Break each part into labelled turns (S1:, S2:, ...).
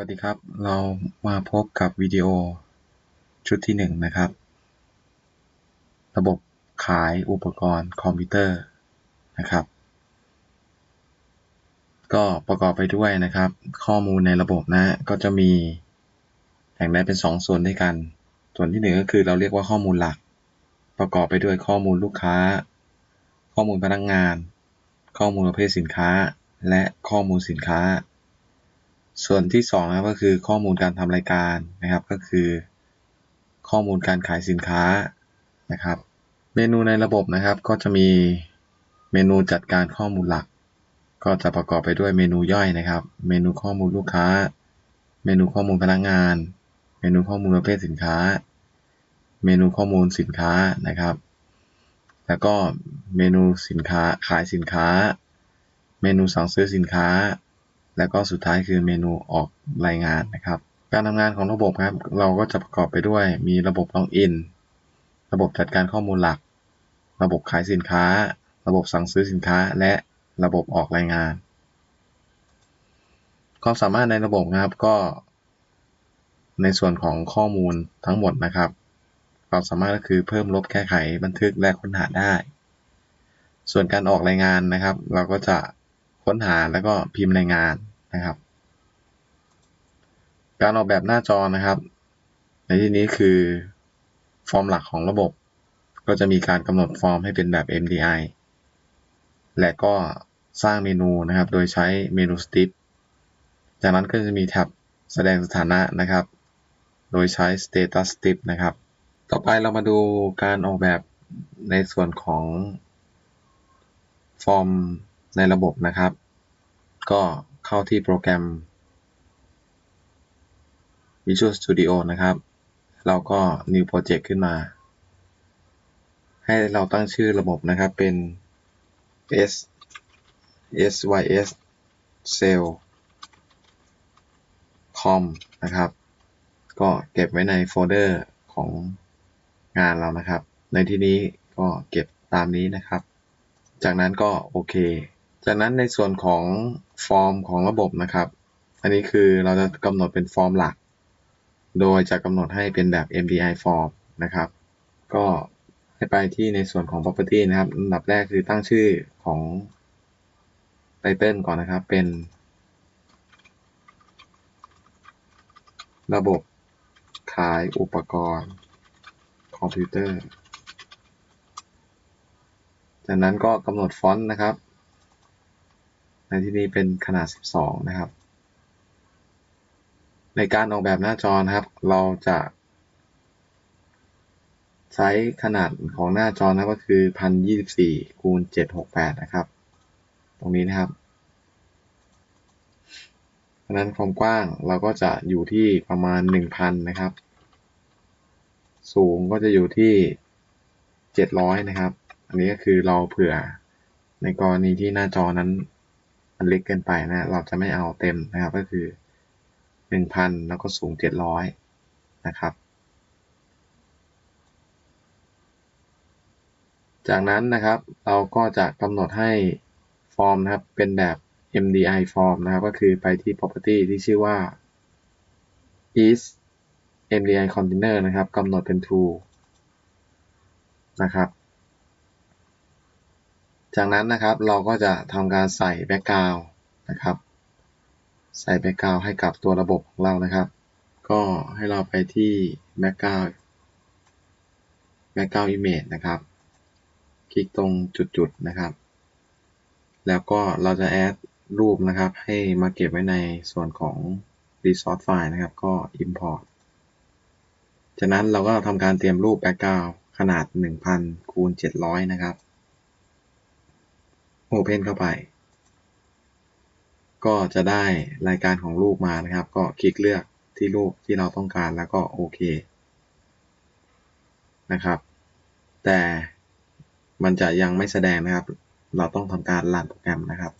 S1: วัสดีครับ เรามาพบกับวิดีโอชุดที่หนึ่งนะครับ ระบบขายอุปกรณ์คอมพิวเตอร์นะครับ ก็ประกอบไปด้วยนะครับ ข้อมูลในระบบนะก็จะมีแบ่งได้เป็น 2 ส่วนด้วยกัน ส่วนที่หนึ่งก็คือเราเรียกว่าข้อมูลหลัก ประกอบไปด้วยข้อมูลลูกค้า ข้อมูลพนักงาน ข้อมูลประเภทสินค้า และข้อมูลสินค้า ส่วนที่2นะครับก็คือข้อมูลการทำรายการนะครับ ก็คือ ข้อมูลการขายสินค้านะครับ เมนูในระบบนะครับ ก็จะมีเมนูจัดการข้อมูลหลัก ก็จะประกอบไปด้วยเมนูย่อยนะครับ เมนูข้อมูลลูกค้า เมนูข้อมูลพนักงาน เมนูข้อมูลประเภทสินค้า เมนูข้อมูลสินค้านะครับ แล้วก็เมนูสินค้าขายสินค้า เมนูสั่งซื้อสินค้า แล้วก็สุดท้ายคือเมนูออกรายงานนะครับ การทำงานของระบบครับ เราก็จะประกอบไปด้วย มีระบบล็อกอิน ระบบจัดการข้อมูลหลัก ระบบขายสินค้า ระบบสั่งซื้อสินค้า และระบบออกรายงาน ความสามารถในระบบนะครับก็ ในส่วนของข้อมูลทั้งหมดนะครับ ความสามารถก็คือเพิ่มลบแก้ไขบันทึกและค้นหาได้ ส่วนการออกรายงานนะครับ เราก็จะค้นหาแล้วก็พิมพ์รายงาน นะครับ การออกแบบหน้าจอนะครับ ในที่นี้คือฟอร์มหลักของระบบ ก็จะมีการกำหนดฟอร์มให้เป็นแบบ MDI และก็สร้างเมนูนะครับ โดยใช้เมนู Strip จากนั้นก็จะมีแท็บแสดงสถานะนะครับ โดยใช้ Status Strip นะครับ ต่อไปเรามาดูการออกแบบในส่วนของฟอร์มในระบบนะครับ ก็ เข้าที่โปรแกรม Visual Studio นะครับ เราก็ New Project ขึ้นมา ให้เราตั้งชื่อระบบนะครับเป็น S SYS Cell com นะครับ ก็เก็บไว้ในโฟลเดอร์ของงานเรานะครับ ในที่นี้ก็เก็บตามนี้นะครับ จากนั้นก็โอเค จากนั้นในส่วนของฟอร์มของระบบนะครับ อันนี้คือเราจะกำหนดเป็นฟอร์มหลัก โดยจะกำหนดให้เป็นแบบ MDI form นะครับ ก็ให้ไปที่ในส่วนของ property นะครับอันดับแรกคือตั้งชื่อของ title ก่อนนะครับ เป็น ระบบขายอุปกรณ์คอมพิวเตอร์ จากนั้นก็กำหนดฟอนต์นะครับ ที่นี้เป็นขนาด 12 นะครับ ในการออกแบบหน้าจอนะครับ เราจะใช้ขนาดของหน้าจอนะก็คือ 1024คูณ768 นะครับ ตรงนี้นะครับเพราะนั้นความกว้างเราก็จะอยู่ที่ประมาณ 1,000 นะครับ สูงก็จะอยู่ที่ 700 นะครับ อันนี้ก็คือเราเผื่อในกรณีที่หน้าจอนั้น มันเล็กเกินไปนะ เราจะไม่เอาเต็มนะครับ ก็คือ 1,000 แล้วก็สูง 700 นะครับ จากนั้นนะครับ เราก็จะกำหนดให้ฟอร์มนะครับ เป็นแบบ MDI form นะครับ ก็คือไปที่ property ที่ชื่อว่า is MDI container นะครับกำหนดเป็น true นะครับ จากนั้นนะครับเราก็จะทำการใส่ background นะครับ ใส่ background ให้กับตัวระบบของเรานะครับ ก็ให้เราไปที่ background background image นะครับ คลิกตรงจุดๆนะครับ แล้วก็เราจะ add รูปนะครับ ให้มาเก็บไว้ในส่วนของ resource file นะครับ ก็ import จากนั้นเราก็ทำการเตรียมรูป background ขนาด 1000 คูณ 700 นะครับ open เข้าไป ก็จะได้รายการของรูปมานะครับ ก็คลิกเลือกที่รูปที่เราต้องการแล้วก็โอเคนะครับ แต่มันจะยังไม่แสดงนะครับ เราต้องทำการรันโปรแกรมนะครับ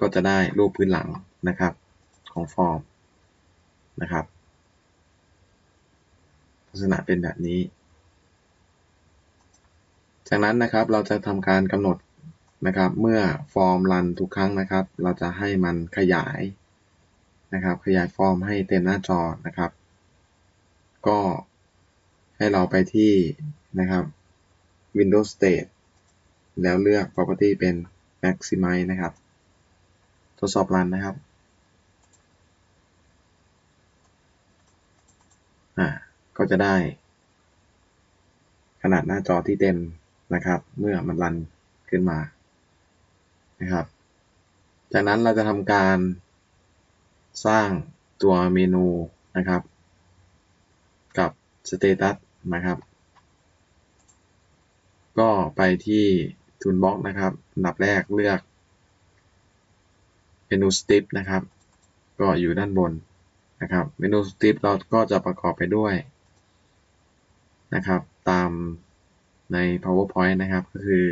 S1: ก็จะได้รูปพื้นหลังนะครับของฟอร์มนะครับ ลักษณะเป็นแบบนี้ จากนั้นนะครับเราจะทำการกำหนดนะครับ เมื่อฟอร์มรันทุกครั้งนะครับ เราจะให้มันขยายนะครับ ขยายฟอร์มให้เต็มหน้าจอนะครับ ก็ให้เราไปที่นะครับ Windows State แล้วเลือก Property เป็น Maximize นะครับ ทดสอบรันนะครับอ่าก็จะได้ขนาดหน้าจอที่เต็ม นะครับ เมื่อมันรันขึ้นมานะครับ จากนั้นเราจะทำการสร้างตัวเมนูนะครับ กับ Status นะครับ ก็ไปที่ Toolbox นะครับอันดับแรกเลือก เมนู Strip นะครับ ก็อยู่ด้านบนนะครับ เมนู Strip เราก็จะประกอบไปด้วยนะครับ ตาม ใน PowerPoint นะครับก็คือ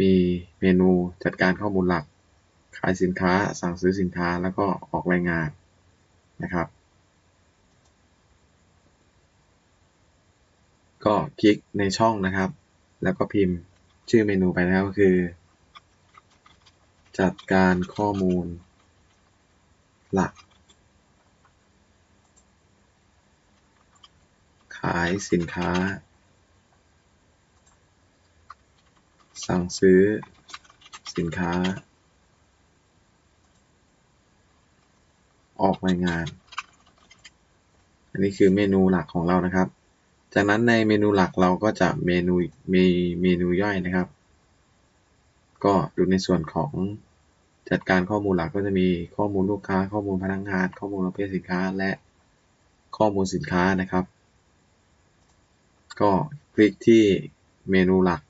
S1: มีเมนูจัดการข้อมูลหลัก ขายสินค้าสั่งซื้อสินค้าแล้วก็ออกรายงานนะครับ ก็คลิกในช่องนะครับ แล้วก็พิมพ์ชื่อเมนูไปนะครับก็คือ จัดการข้อมูลหลัก ขายสินค้า สั่งซื้อสินค้า ออกรายงาน อันนี้คือเมนูหลักของเรานะครับ จากนั้นในเมนูหลักเราก็จะเมนูมีเมนูย่อยนะครับ ก็ดูในส่วนของจัดการข้อมูลหลักก็จะมีข้อมูลลูกค้า ข้อมูลพนักงาน ข้อมูลประเภทสินค้า และข้อมูลสินค้านะครับ ก็คลิกที่เมนูหลัก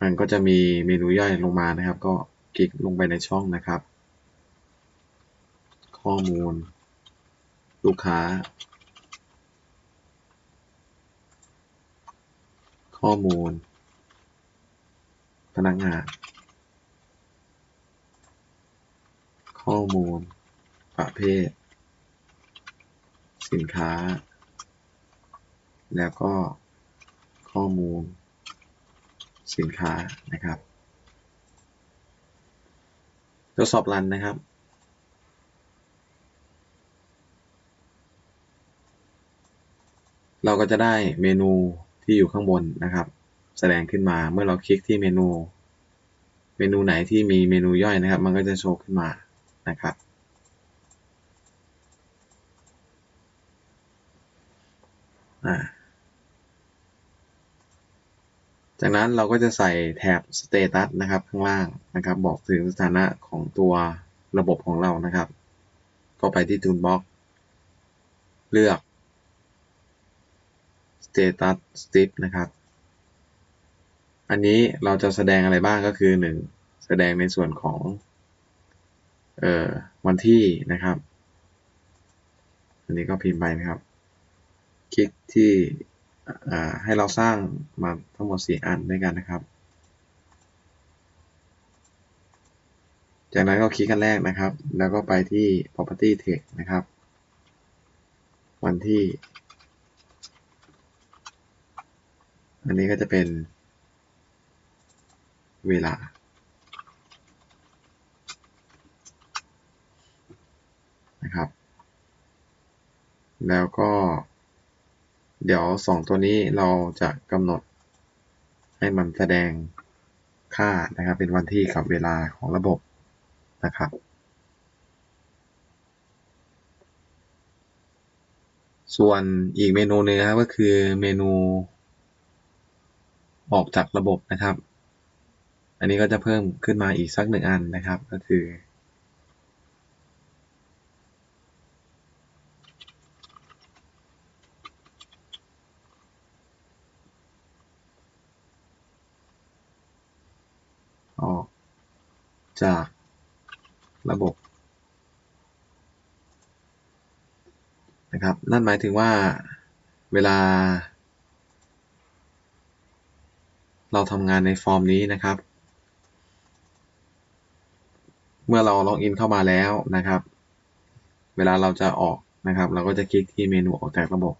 S1: มันก็จะมีเมนูย่อยลงมานะครับ ก็คลิกลงไปในช่องนะครับ ข้อมูล ลูกค้า ข้อมูล พนักงาน ข้อมูล ประเภท สินค้า แล้วก็ข้อมูล สินค้านะครับ ทดสอบรันนะครับ เราก็จะได้เมนูที่อยู่ข้างบนนะครับ แสดงขึ้นมาเมื่อเราคลิกที่เมนู เมนูไหนที่มีเมนูย่อยนะครับ มันก็จะโชว์ขึ้นมานะครับอ่า จากนั้นเราก็จะใส่แถบ Status นะครับข้างล่างนะครับ บอกถึงสถานะของตัวระบบของเรานะครับ ก็ไปที่ Toolbox เลือก Status Strip นะครับ อันนี้เราจะแสดงอะไรบ้างก็คือ 1. แสดงในส่วนของเอ่อวันที่นะครับ อันนี้ก็พิมพ์ไปนะครับ คลิกที่ ให้เราสร้างมาทั้งหมด 4 อันด้วยกันนะครับ จากนั้นก็คลิกกันแรกนะครับ แล้วก็ไปที่ property text นะครับ วันที่ อันนี้ก็จะเป็นเวลานะครับ แล้วก็ เดี๋ยวสองตัวนี้เราจะกำหนดให้มันแสดงค่านะครับ เป็นวันที่กับเวลาของระบบนะครับ ส่วนอีกเมนูหนึงนะครับก็คือเมนูออกจากระบบนะครับ อันนี้ก็จะเพิ่มขึ้นมาอีกสักหนึ่งอันนะครับ ก็คืออก จากระบบนะครับ นั่นหมายถึงว่าเวลา เราทำงานในฟอร์มนี้นะครับ เมื่อเราล็อกอินเข้ามาแล้วนะครับ เวลาเราจะออกนะครับ เราก็จะคลิกที่เมนูออกจากระบบ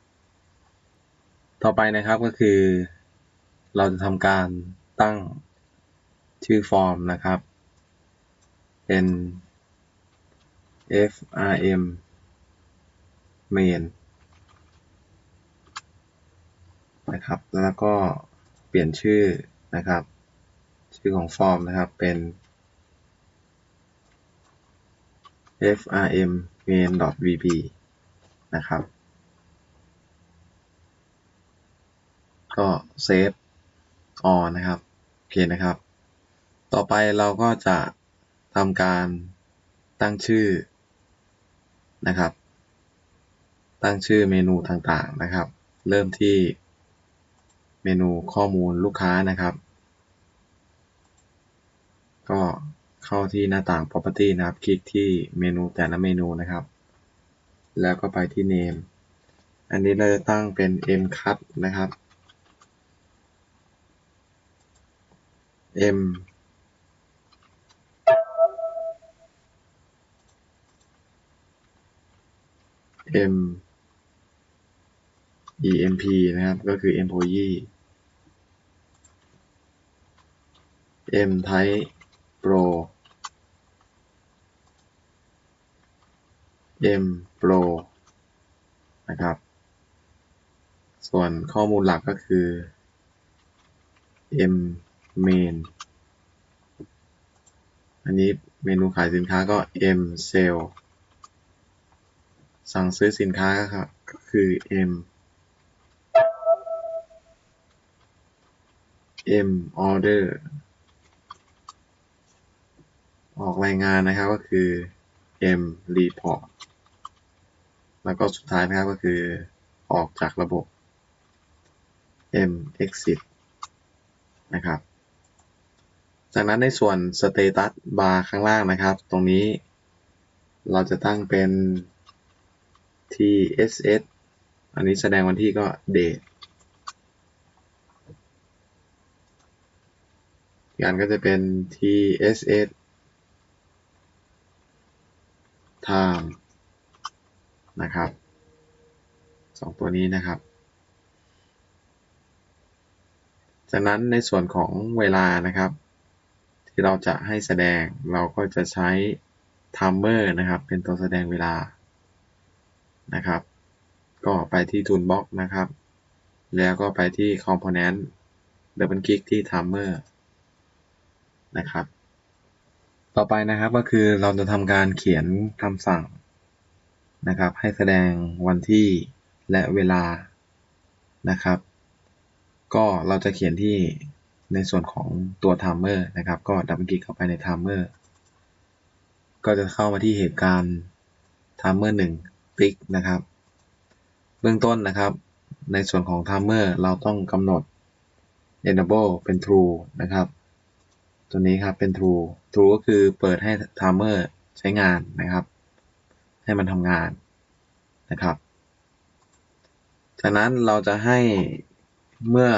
S1: ต่อไปนะครับก็คือ เราจะทำการตั้งชื่อฟอร์มนะครับ เป็น frm main นะครับ แล้วก็เปลี่ยนชื่อนะครับ ชื่อของฟอร์มนะครับ เป็น frm main vb นะครับ ก็เซฟออนนะครับ โอเคนะครับ ต่อไปเราก็จะ ทำการตั้งชื่อนะครับ ตั้งชื่อเมนูต่างๆนะครับ เริ่มที่เมนูข้อมูลลูกค้านะครับ ก็เข้าที่หน้าต่าง property นะครับ คลิกที่เมนูแต่ละเมนูนะครับ แล้วก็ไปที่ name อันนี้เราจะตั้งเป็น mcut นะครับ m m emp นะครับ ก็คือ employee m type pro m pro นะครับ ส่วนข้อมูลหลักก็คือ m main อันนี้เมนูขายสินค้าก็ m sell สั่งซื้อสินค้าครับก็คือ m m order ออกรายงานนะครับก็คือ m report แล้วก็สุดท้ายนะครับก็คือออกจากระบบ m exit นะครับ จากนั้นในส่วน status bar ข้างล่างนะครับ ตรงนี้เราจะตั้งเป็น tss อันนี้แสดงวันที่ก็ date อีกอันก็จะเป็น tss time นะครับสองตัวนี้นะครับ จากนั้นในส่วนของเวลานะครับ ที่เราจะให้แสดงเราก็จะใช้ timer นะครับ เป็นตัวแสดงเวลา นะครับ ก็ไปที่ toolbox นะครับ แล้วก็ไปที่ component ดับเบิลคลิกที่ timer นะครับ ต่อไปนะครับก็คือเราจะทำการเขียนคำสั่งนะครับ ให้แสดงวันที่และเวลานะครับ ก็เราจะเขียนที่ในส่วนของตัว timer นะครับ ก็ดับเบิลคลิกเข้าไปใน timer ก็จะเข้ามาที่เหตุการณ์ timer 1 ติ๊กนะครับ เบื้องต้นนะครับในส่วนของ timer เราต้องกำหนด enable เป็น true นะครับ ตัวนี้ครับเป็น true true ก็คือเปิดให้ timer ใช้งานนะครับ ให้มันทำงานนะครับ จากนั้นเราจะให้เมื่อ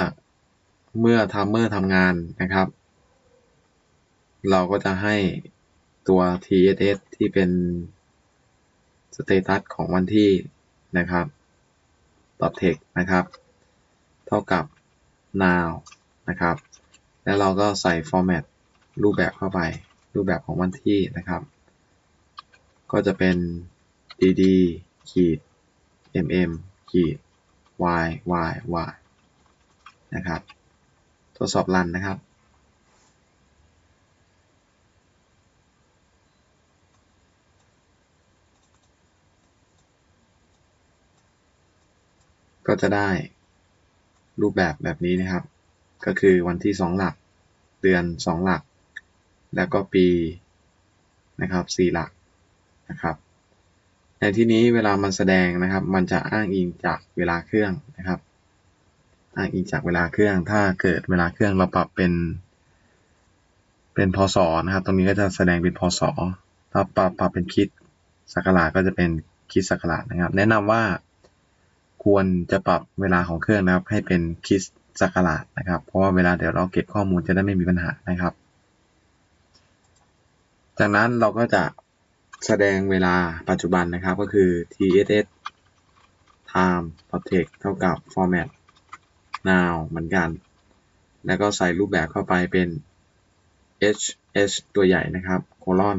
S1: เมื่อ timer ทำงานนะครับ เราก็จะให้ตัว tss ที่เป็น status ของวันที่นะครับ .text นะครับ เท่ากับ now นะครับ แล้วเราก็ใส่ format รูปแบบเข้าไป รูปแบบของวันที่นะครับ ก็จะเป็น dd ขีด mm ขีด y y y นะครับ ทดสอบรันนะครับ ก็จะได้รูปแบบแบบนี้นะครับ ก็คือวันที่ 2 หลัก เดือน 2 หลัก แล้วก็ปีนะครับ4หลักนะครับ ในที่นี้เวลามันแสดงนะครับ มันจะอ้างอิงจากเวลาเครื่องนะครับ อ้างอิงจากเวลาเครื่อง ถ้าเกิดเวลาเครื่องเราปรับเป็น เป็นพศนะครับ ตรงนี้ก็จะแสดงเป็นพศ ถ้าปรับปรับเป็นคิดศักราชก็จะเป็นคิดศักราชนะครับ แนะนำว่า ควรจะปรับเวลาของเครื่องนะครับ ให้เป็นคริสต์ศักราชนะครับ เพราะว่าเวลาเดี๋ยวเราเก็บข้อมูลจะได้ไม่มีปัญหานะครับ จากนั้นเราก็จะแสดงเวลาปัจจุบันนะครับก็คือ tss time text เท่ากับ format now เหมือนกัน แล้วก็ใส่รูปแบบเข้าไปเป็น H H ตัวใหญ่นะครับ colon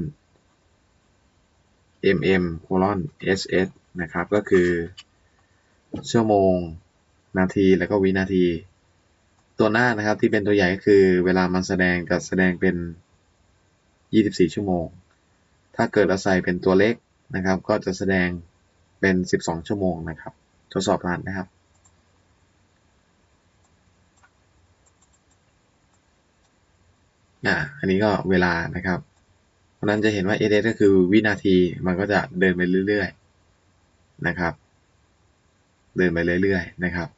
S1: M M colon S S นะครับ ก็คือ ชั่วโมง นาที แล้วก็วินาที ตัวหน้านะครับที่เป็นตัวใหญ่ก็คือเวลามันแสดงจะแสดงเป็น 24 ชั่วโมง ถ้าเกิดเราใส่เป็นตัวเล็กนะครับ ก็จะแสดงเป็น 12 ชั่วโมงนะครับ ทดสอบรันนะครับอ่าอันนี้ก็เวลานะครับ เพราะนั้นจะเห็นว่า s s ก็คือวินาที มันก็จะเดินไปเรื่อยๆ นะครับ เดินไปเรื่อยๆนะครับ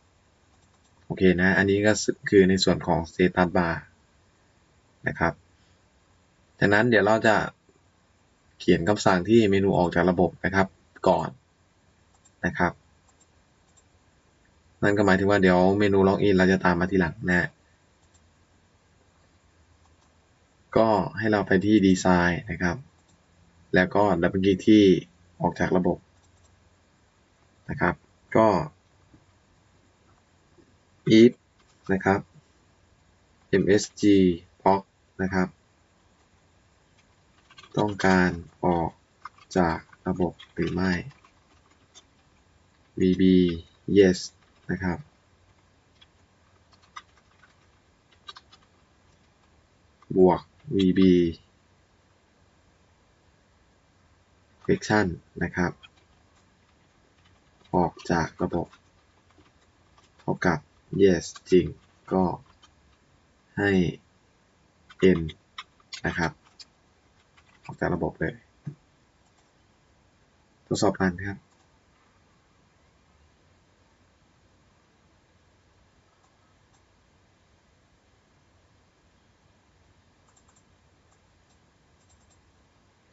S1: โอเคนะ อันนี้ก็คือในส่วนของ status bar นะครับจากนั้นเดี๋ยวเราจะเขียนคำสั่งที่เมนูออกจากระบบนะครับก่อนนะครับ นั่นก็หมายถึงว่าเดี๋ยวเมนูล็อกอินเราจะตามมาทีหลังนะก็ให้เราไปที่ดีไซน์นะครับ แล้วก็ดับเบิลคลิกที่ออกจากระบบนะครับ ก็ if นะครับ msg POC นะครับ ต้องการออกจากระบบหรือไม่ vb yes นะครับ บวก vb section นะครับ ออกจากระบบเท่ากับ yes จริงก็ให้ n นะครับ ออกจากระบบเลยทดสอบรันครับ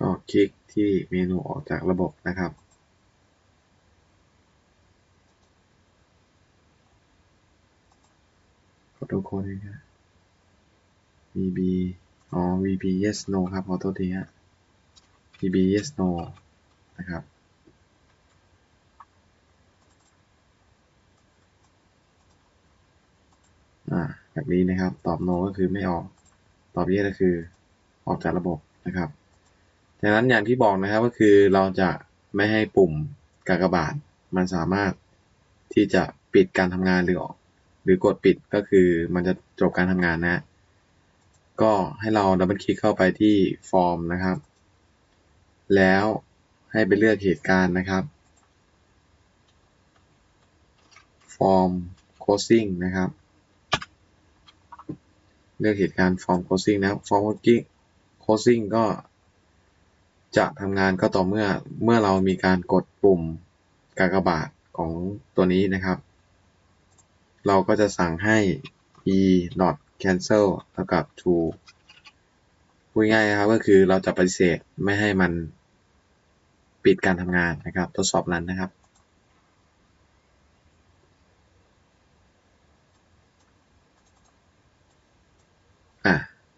S1: ก็คลิกที่เมนูออกจากระบบนะครับ ขอ ตัวโค้ดนะ VB อ๋อ VB yes no ครับขอโทษทีฮะ VB yes no นะครับ อ่าแบบนี้นะครับ ตอบ no ก็คือไม่ออก ตอบ yes ก็คือออกจากระบบนะครับดังนั้นอย่างที่บอกนะครับก็คือเราจะไม่ให้ปุ่มกากบาทมันสามารถที่จะปิดการทำงานหรือออก หรือกดปิดก็คือมันจะจบการทำงานนะ ก็ให้เราดับเบิลคลิกเข้าไปที่ฟอร์มนะครับ แล้วให้ไปเลือกเหตุการณ์นะครับฟอร์มโคสซิ่งนะครับ เลือกเหตุการณ์ฟอร์มโคสซิ่งนะครับฟอร์มโคสซิ่งก็จะทำงานก็ต่อเมื่อเมื่อเรามีการกดปุ่มกากบาทของตัวนี้นะครับ เราก็จะสั่งให้ e not cancel เท่ากับ true พูดง่ายนะครับก็คือเราจะปฏิเสธไม่ให้มันปิดการทำงานนะครับ ทดสอบรันนะครับ อะ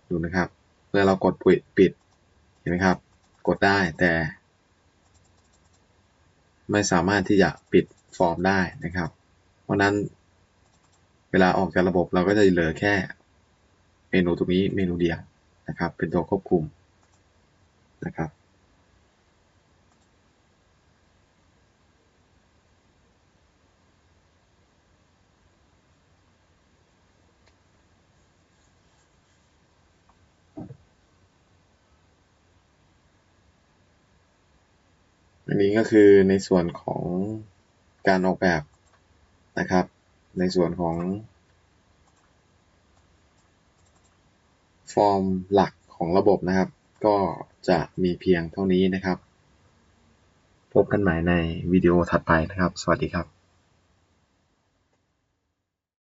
S1: ดูนะครับ เมื่อเรากดปิดปิด เห็นไหมครับ กดได้แต่ ไม่สามารถที่จะปิดฟอร์มได้นะครับ เพราะนั้น เวลาออกจากระบบเราก็จะเหลือแค่เมนูตรงนี้เมนูเดียวนะครับ เป็นตัวควบคุมนะครับอันนี้ก็คือในส่วนของการออกแบบนะครับ ในส่วนของ ฟอร์มหลักของระบบนะครับ ก็จะมีเพียงเท่านี้นะครับ พบกันใหม่ในวิดีโอถัดไปนะครับ สวัสดีครับ